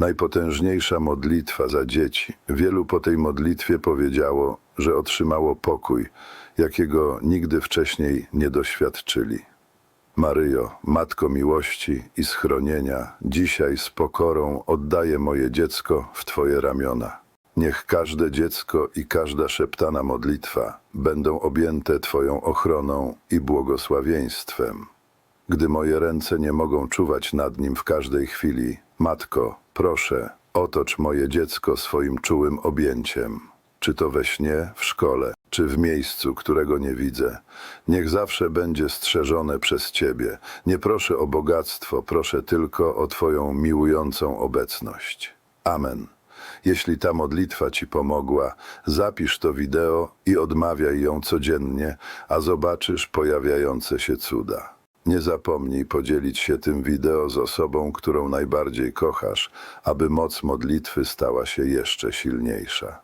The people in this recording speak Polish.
Najpotężniejsza modlitwa za dzieci. Wielu po tej modlitwie powiedziało, że otrzymało pokój, jakiego nigdy wcześniej nie doświadczyli. Maryjo, Matko miłości i schronienia, dzisiaj z pokorą oddaję moje dziecko w Twoje ramiona. Niech każde dziecko i każda szeptana modlitwa będą objęte Twoją ochroną i błogosławieństwem. Gdy moje ręce nie mogą czuwać nad nim w każdej chwili, Matko, proszę, otocz moje dziecko swoim czułym objęciem. Czy to we śnie, w szkole, czy w miejscu, którego nie widzę. Niech zawsze będzie strzeżone przez Ciebie. Nie proszę o bogactwo, proszę tylko o Twoją miłującą obecność. Amen. Jeśli ta modlitwa Ci pomogła, zapisz to wideo i odmawiaj ją codziennie, a zobaczysz pojawiające się cuda. Nie zapomnij podzielić się tym wideo z osobą, którą najbardziej kochasz, aby moc modlitwy stała się jeszcze silniejsza.